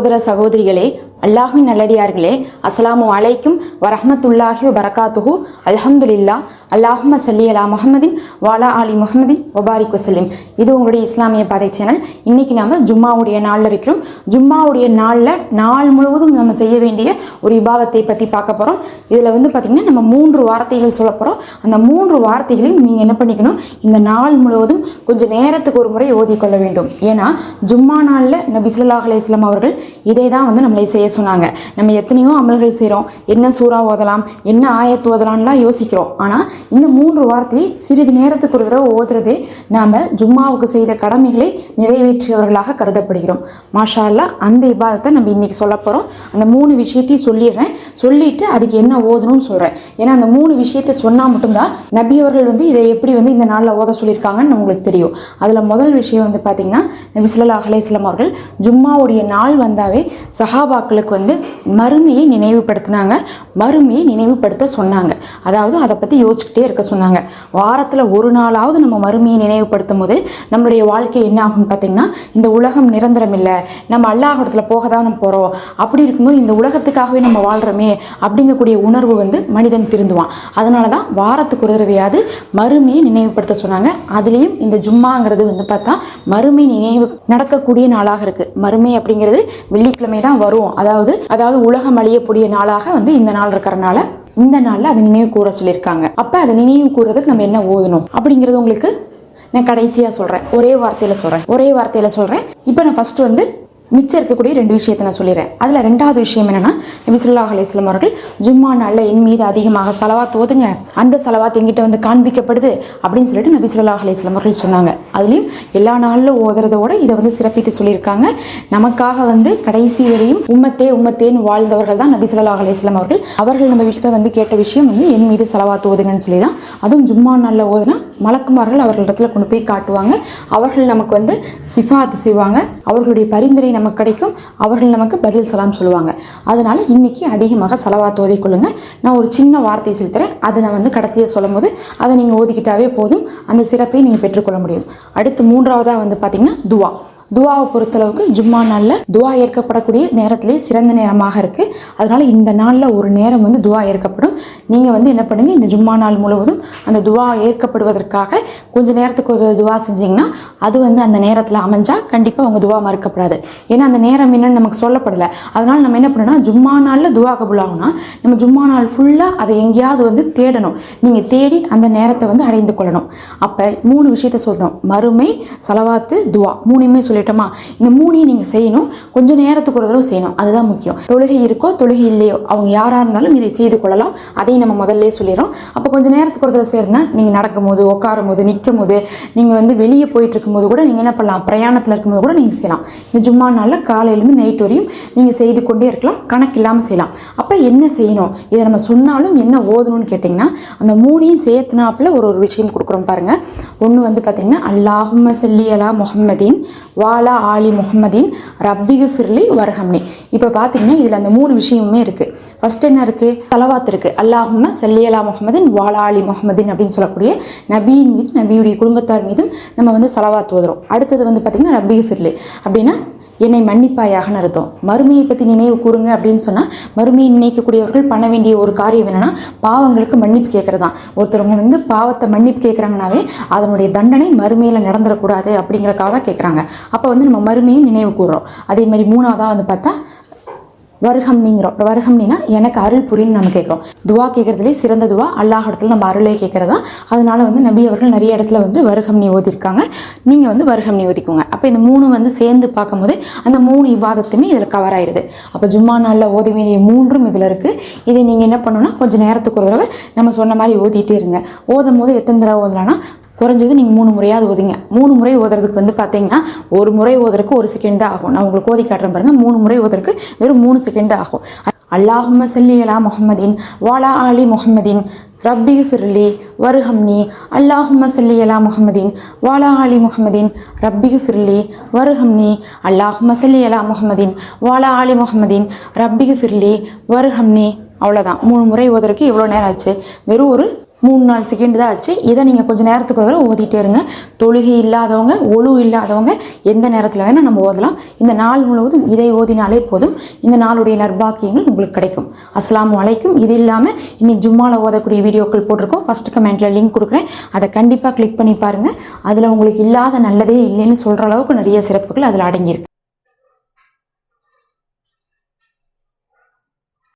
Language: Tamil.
சகோதர சகோதரிகளே அல்லாஹின் நல்லடியார்களே அஸ்லாமு அலைக்கும் வரஹ்மத்துல்லாஹி வபரகாத்துஹு. அல்ஹம்துலில்லா அல்லாஹும சல்லி அலா முகமதின் வாலா அலி முஹம்மதின் ஒபாரிக் வசல்லிம். இது உங்களுடைய இஸ்லாமிய பாதை சேனல். இன்னைக்கு நாம ஜும்மாவுடைய நாளில் இருக்கிறோம். ஜும்மாவுடைய நாளில் நாள் முழுவதும் நம்ம செய்ய வேண்டிய ஒரு விவாதத்தை பற்றி பார்க்க போகிறோம் இதில் வந்து பார்த்திங்கன்னா நம்ம மூன்று வார்த்தைகள் சொல்ல போகிறோம் அந்த மூன்று வார்த்தைகளையும் நீங்கள் என்ன பண்ணிக்கணும்? இந்த நாள் முழுவதும் கொஞ்சம் நேரத்துக்கு ஒரு முறை ஓதிக்கொள்ள வேண்டும். ஏன்னா ஜும்மா நாளில் நபி ஸல்லல்லாஹு அவர்கள் இதை தான் வந்து நம்மளை செய்ய சொன்னாங்க. நம்ம எத்தனையோ அமல்கள் செய்கிறோம் என்ன சூறா ஓதலாம் என்ன ஆயத்து ஓதலாம்லாம் யோசிக்கிறோம். ஆனால் இந்த மூன்று வார்த்தையை சிறிது நேரத்துக்கு ஒரு தடவை ஓதுறதே நாம் ஜும்மாவுக்கு செய்த கடமைகளை நிறைவேற்றியவர்களாக கருதப்படுகிறோம். மாஷா அந்த இபாதத்தை நம்ம இன்னைக்கு சொல்ல போகிறோம் அந்த மூணு விஷயத்தையும் சொல்லிடுறேன். சொல்லிட்டு அதுக்கு என்ன ஓதணும்னு சொல்கிறேன் ஏன்னா அந்த மூணு விஷயத்தை சொன்னால் மட்டும்தான் நபி அவர்கள் வந்து இதை எப்படி வந்து இந்த நாளில் ஓத சொல்லியிருக்காங்கன்னு உங்களுக்கு தெரியும். அதில் முதல் விஷயம் வந்து பார்த்தீங்கன்னா நபி ஸல்லல்லாஹு அலைஹி அவர்கள் ஜும்மாவுடைய நாள் வந்தால் வந்தாவே சஹாபாக்களுக்கு வந்து மறுமையை நினைவுபடுத்தினாங்க. மறுமையை நினைவுபடுத்த சொன்னாங்க. அதாவது அதை பற்றி யோசிச்சுக்கிட்டே இருக்க சொன்னாங்க. வாரத்தில் ஒரு நாளாவது நம்ம மறுமையை நினைவுபடுத்தும் போது நம்மளுடைய வாழ்க்கை என்ன ஆகும்னு பார்த்தீங்கன்னா இந்த உலகம் நிரந்தரம் இல்லை. நம்ம அல்லாஹிடத்துல போக தான் நம்ம போகிறோம் அப்படி இருக்கும்போது இந்த உலகத்துக்காகவே நம்ம வாழ்கிறோமே அப்படிங்கக்கூடிய உணர்வு வந்து மனிதன் திருந்துவான். அதனால தான் வாரத்துக்கு ஒரு தடவையாவது மறுமையை நினைவுபடுத்த சொன்னாங்க. அதுலேயும் இந்த ஜும்மாங்கிறது வந்து பார்த்தா மறுமை நினைவு நடக்கக்கூடிய நாளாக இருக்குது மறுமை அப்படிங்கிறது வெள்ளிக்கிழமை தான் வரும் அதாவது அதாவது உலகம் அழியக்கூடிய நாளாக வந்து இந்த நாள் இருக்கிறனால இந்த நாளில் அதை நினைவு கூற சொல்லியிருக்காங்க. அப்போ அதை நினைவு கூறுறதுக்கு நம்ம என்ன ஓதணும்? அப்படிங்கிறது உங்களுக்கு நான் கடைசியாக சொல்கிறேன் ஒரே வார்த்தையில் சொல்கிறேன் ஒரே வார்த்தையில் சொல்கிறேன் இப்போ நான் ஃபஸ்ட்டு வந்து மிச்சம் இருக்கக்கூடிய ரெண்டு விஷயத்தை நான் சொல்லிடுறேன். அதில் ரெண்டாவது விஷயம் என்னன்னா நபி ஸல்லல்லாஹு அவர்கள் ஜும்மா நாளில் என் மீது அதிகமாக செலவாத் ஓதுங்க. அந்த செலவாத் எங்கிட்ட வந்து காண்பிக்கப்படுது அப்படின்னு சொல்லிட்டு நபி ஸல்லல்லாஹு அலைஹி அவர்கள் சொன்னாங்க. அதுலேயும் எல்லா நாளில் ஓதுறதோட இதை வந்து சிறப்பித்து சொல்லியிருக்காங்க. நமக்காக வந்து கடைசி வரையும் உம்மத்தே உம்மத்தேன்னு வாழ்ந்தவர்கள் தான் நபி ஸல்லல்லாஹு அலைஹி அவர்கள். அவர்கள் நம்ம வீட்டில் வந்து கேட்ட விஷயம் வந்து என் மீது செலவாத் ஓதுங்கன்னு சொல்லி தான் அதுவும் ஜும்மா நாளில் ஓதுனா மலக்குமார்கள் அவர்களிடத்தில் கொண்டு போய் காட்டுவாங்க. அவர்கள் நமக்கு வந்து சிஃபாத் செய்வாங்க. அவர்களுடைய பரிந்துரை நமக்கு கிடைக்கும் அவர்கள் நமக்கு பதில் சலாம் சொல்லுவாங்க. அதனால இன்னைக்கு அதிகமாக செலவாக ஓதிக்கொள்ளுங்க நான் ஒரு சின்ன வார்த்தையை சொல்லித்தரேன் அதை நான் வந்து கடைசியாக சொல்லும் போது அதை நீங்கள் ஓதிக்கிட்டாவே போதும். அந்த சிறப்பை நீங்கள் பெற்றுக்கொள்ள முடியும். அடுத்து மூன்றாவதாக வந்து பார்த்தீங்கன்னா துவா. துவாவை பொறுத்தளவுக்கு ஜும்மா நாளில் துவா ஏற்கப்படக்கூடிய நேரத்திலே சிறந்த நேரமாக இருக்குது அதனால் இந்த நாளில் ஒரு நேரம் வந்து துவா ஏற்கப்படும். நீங்கள் வந்து என்ன பண்ணுங்கள் இந்த ஜும்மா நாள் முழுவதும் அந்த துவா ஏற்கப்படுவதற்காக கொஞ்சம் நேரத்துக்கு ஒரு துவா செஞ்சீங்கன்னா அது வந்து அந்த நேரத்தில் அமைஞ்சால் கண்டிப்பாக உங்கள் துவா மறுக்கப்படாது. ஏன்னா அந்த நேரம் என்னன்னு நமக்கு சொல்லப்படலை. அதனால் நம்ம என்ன பண்ணணும்னா ஜும்மா நாளில் துவா கபுலாகும்னா நம்ம ஜும்மா நாள் ஃபுல்லாக அதை எங்கேயாவது வந்து தேடணும். நீங்கள் தேடி அந்த நேரத்தை வந்து அடைந்து கொள்ளணும். அப்போ மூணு விஷயத்த சொல்லணும் மறுமை சலவாத்து துவா. மூணுமே சொல்லி சொல்லட்டுமா இந்த மூணையும் நீங்கள் செய்யணும் கொஞ்சம் நேரத்துக்கு ஒரு தடவை செய்யணும் அதுதான் முக்கியம். தொழுகை இருக்கோ தொழுகை இல்லையோ அவங்க யாராக இருந்தாலும் இதை செய்து கொள்ளலாம். அதையும் நம்ம முதல்ல சொல்லிடுறோம். அப்போ கொஞ்சம் நேரத்துக்கு ஒரு தடவை செய்யறதுனா நீங்கள் நடக்கும் போது உட்காரும் போது நிற்கும் போது நீங்கள் வந்து வெளியே போயிட்டு இருக்கும்போது கூட நீங்கள் என்ன பண்ணலாம் பிரயாணத்தில் இருக்கும்போது கூட நீங்கள் செய்யலாம். இந்த ஜும்மா நாளில் காலையிலேருந்து நைட் வரையும் நீங்கள் செய்து கொண்டே இருக்கலாம் கணக்கு இல்லாமல் செய்யலாம். அப்போ என்ன செய்யணும்? இதை நம்ம சொன்னாலும் என்ன ஓதணும்னு கேட்டிங்கன்னா அந்த மூணையும் சேர்த்துனாப்புல ஒரு ஒரு விஷயம் கொடுக்குறோம் பாருங்க. ஒன்று வந்து பார்த்தீங்கன்னா அல்லாஹும் சல்லி அலா முஹம்மதின் வாலா ஆலி முகமதின் ரப்பிகு ஃபிர்லி வர்ஹம்னி. இப்போ பார்த்தீங்கன்னா இதில் அந்த மூணு விஷயமுமே இருக்குது ஃபஸ்ட் என்ன இருக்குது தலவாத் இருக்குது அல்லாஹும சல்லியலா முகமதின் வாலா ஆலி முகமதின் அப்படின்னு சொல்லக்கூடிய நபியின் மீது நபியுடைய குடும்பத்தார் மீதும் நம்ம வந்து சலவாத் ஓதுறோம். அடுத்தது வந்து பார்த்தீங்கன்னா ரப்பிகு ஃபிர்லி அப்படின்னா என்னை மன்னிப்பாயாகன்னு அர்த்தம். மறுமையை பற்றி நினைவு கூறுங்க அப்படின்னு சொன்னால் மறுமையை நினைக்கக்கூடியவர்கள் பண்ண வேண்டிய ஒரு காரியம் என்னென்னா பாவங்களுக்கு மன்னிப்பு கேட்குறது தான் ஒருத்தவங்க வந்து பாவத்தை மன்னிப்பு கேட்குறாங்கனாவே அதனுடைய தண்டனை மறுமையில் நடந்துடக்கூடாது அப்படிங்கிறக்காக தான் கேட்குறாங்க. அப்போ வந்து நம்ம மறுமையும் நினைவு கூறுறோம். அதே மாதிரி மூணாவதாக வந்து பார்த்தா வருகம்னிங்கிறோம் வருகம்னினா எனக்கு அருள் புரின்னு நம்ம கேட்குறோம் துவா கேட்குறதுலே சிறந்த துவா அல்லாஹ் இடத்துல நம்ம அருளே கேட்குறதா அதனால வந்து நபி அவர்கள் நிறைய இடத்துல வந்து வருகம்னி ஓதிருக்காங்க. நீங்கள் வந்து வருகம்னி ஓதிக்கோங்க. அப்போ இந்த மூணு வந்து சேர்ந்து பார்க்கும்போது அந்த மூணு விவாதத்தையுமே இதில் கவர் ஆயிடுது அப்போ ஜும்மா நாளில் ஓதி வேண்டிய மூன்றும் இதில் இருக்குது இதை நீங்கள் என்ன பண்ணணும்னா கொஞ்சம் நேரத்துக்கு ஒரு தடவை நம்ம சொன்ன மாதிரி ஓதிட்டே இருங்க. ஓதும் போது எத்தனை தடவை ஓதலாம்னா குறைஞ்சது நீங்கள் மூணு முறையாவது ஓதுங்க. மூணு முறை ஓதுறதுக்கு வந்து பார்த்தீங்கன்னா ஒரு முறை ஓதுறதுக்கு ஒரு செகண்ட் தான் ஆகும். நான் உங்களுக்கு ஓதி காட்டுறேன் பாருங்க. மூணு முறை ஓதுறதுக்கு வெறும் மூணு செகண்ட் தான் ஆகும். அல்லாஹும சல்லியலா அலா வாலா ஆலி முகமதீன் ரப்பி ஃபிர்லி வருஹம்னி அல்லாஹும்ம சல்லி அலா முஹம்மதின் வாலா ஆலி முகமதீன் ரப்பி ஃபிர்லி வருஹம்னி அல்லாஹும்ம சல்லி அலா முஹம்மதின் வாலா ஆலி முஹம்மதின் ரப்பி ஃபிர்லி வருஹம்னி. அவ்வளோதான் மூணு முறை ஓதுறதுக்கு இவ்வளோ நேரம் ஆச்சு. வெறும் ஒரு மூணு நாலு செகண்ட் தான் ஆச்சு. இதை நீங்கள் கொஞ்சம் நேரத்துக்கு ஒரு ஓதிட்டே இருங்க. தொழுகை இல்லாதவங்க ஒழு இல்லாதவங்க எந்த நேரத்தில் வேணால் நம்ம ஓதலாம். இந்த நாள் முழுவதும் இதை ஓதினாலே போதும். இந்த நாளுடைய நற்பாக்கியங்கள் உங்களுக்கு கிடைக்கும். அஸ்லாம் அலைக்கும். இது இல்லாமல் இன்னைக்கு ஜும்மாவில் ஓதக்கூடிய வீடியோக்கள் போட்டிருக்கோம். ஃபஸ்ட்டு கமெண்ட்டில் லிங்க் கொடுக்குறேன். அதை கண்டிப்பாக கிளிக் பண்ணி பாருங்கள் அதில் உங்களுக்கு இல்லாத நல்லதே இல்லைன்னு சொல்கிற அளவுக்கு நிறைய சிறப்புகள் அதில் அடங்கியிருக்கு.